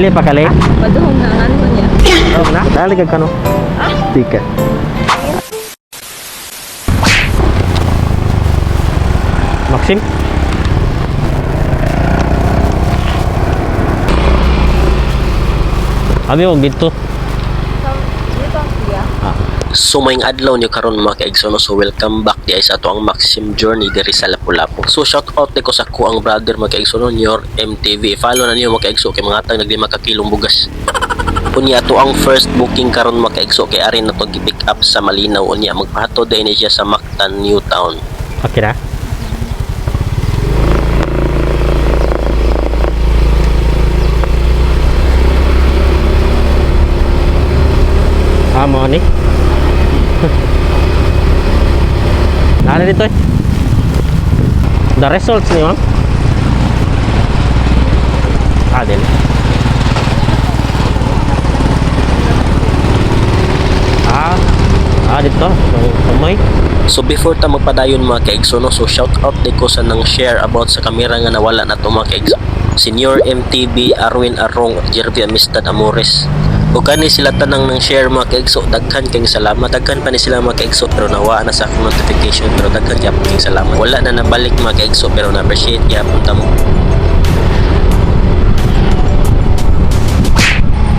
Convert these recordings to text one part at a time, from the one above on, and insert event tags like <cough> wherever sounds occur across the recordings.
Dili pa kali. Maduhong na ang ano niya. Oh na, dali ka kano. Tiket. Maxim. Abi wag dito. So mayong adlaw nyo karon mga kaigsono so welcome back di sa ato ang Maxim Journey diri sa Lapu-Lapu. So shout out ko sa ko ang brother mga kaigsono your MTV. Follow na niyo mga kaigso kay mga tag naglima ka bugas. Unya ato ang first booking karon mga kaigso kay ari na to gi-pick up sa Malinaw unya magpahatod din siya sa Mactan New Town. Okay na. Ah, mo <laughs> Nara dito eh. The results ni ma'am. Ah, din. Ah, ah dito. Kamay. So before ta magpadayon mga kaigsono so shout out di ko sa nang share about sa kamera nga nawala na to mga kaigso. Senior MTB Arwin Arong Jervy Amistad Amores. O kani sila tanang nang share mga kaigso daghan kayong salamat daghan pa ni sila mga kaigso pero nawa na sa akong notification pero daghan gyapon kayong salamat. Wala na nabalik mga kaigso pero na appreciate gyapon ta mo.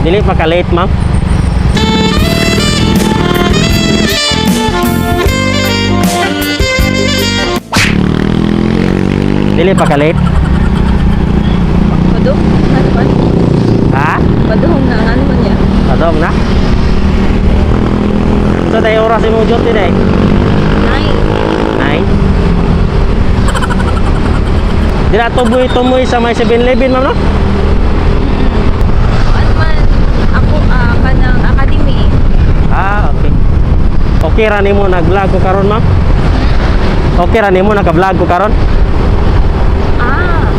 Dili pa ka late, ma'am. Dili pa ka late. Maduhong na ano man. Ha? Maduhong na ang ano niya. Adong na. Ito tayo oras mo duty day. Nine. Nine. Dila tuboy tumoy sa may 7-Eleven, ma'am, no? Ano man, ako, ah. Ah, okay. Okay ra nimo nag-vlog ko karon, ma'am? Okay ra nimo naka-vlog ko karon? Ah,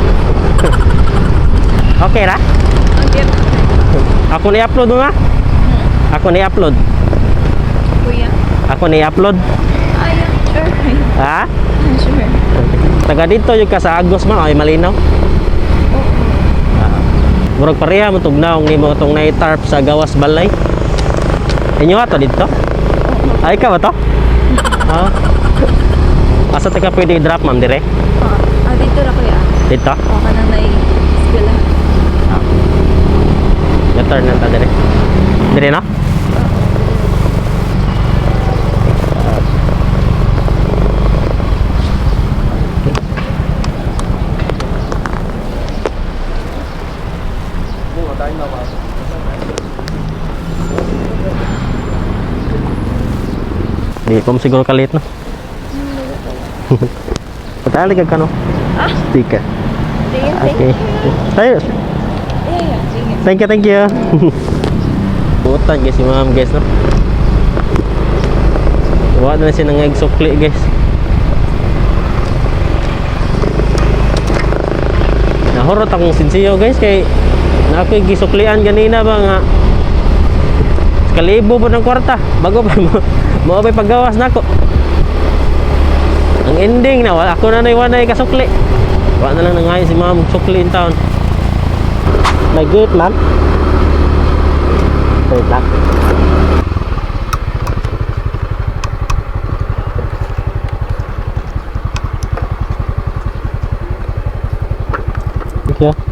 <laughs> Okay ra? okay. Ako ni upload mo, ma? Ako ni upload. Kuya. Ako ni upload. Ah, yeah, sure. Ha? Ah, sure. Taga dito yung ka sa Agos man ay malinaw. Oo. Ah. Murag pareha mo tugnaw nimo tong nay tarp sa gawas balay. Inyo ato dito? Ay ka ba to? Ha? Asa ta ka pwede drop ma'am dire? Ah, ah, dito na kuya. Dito? O, kanang na eskwela. Na-turn na ta dire. Dire na? Di pa mo siguro kalit no? <laughs> Patali ka kano? Ah? Sticker. Sige, Okay. Tayo. Thank you, thank you. <laughs> Butan guys si ma'am guys no. Wala na siya ng egg sukli guys. Nahurot akong sinsiyo guys kay na ako'y gisuklian ganina ba nga kalibo po ng kwarta bago pa mo mo pa paggawas nako? Ang ending na wala ako na naiwanay kasukli. Wala na lang nangayon si ma'am sukli in town. May gate ma'am? Wait lang. You.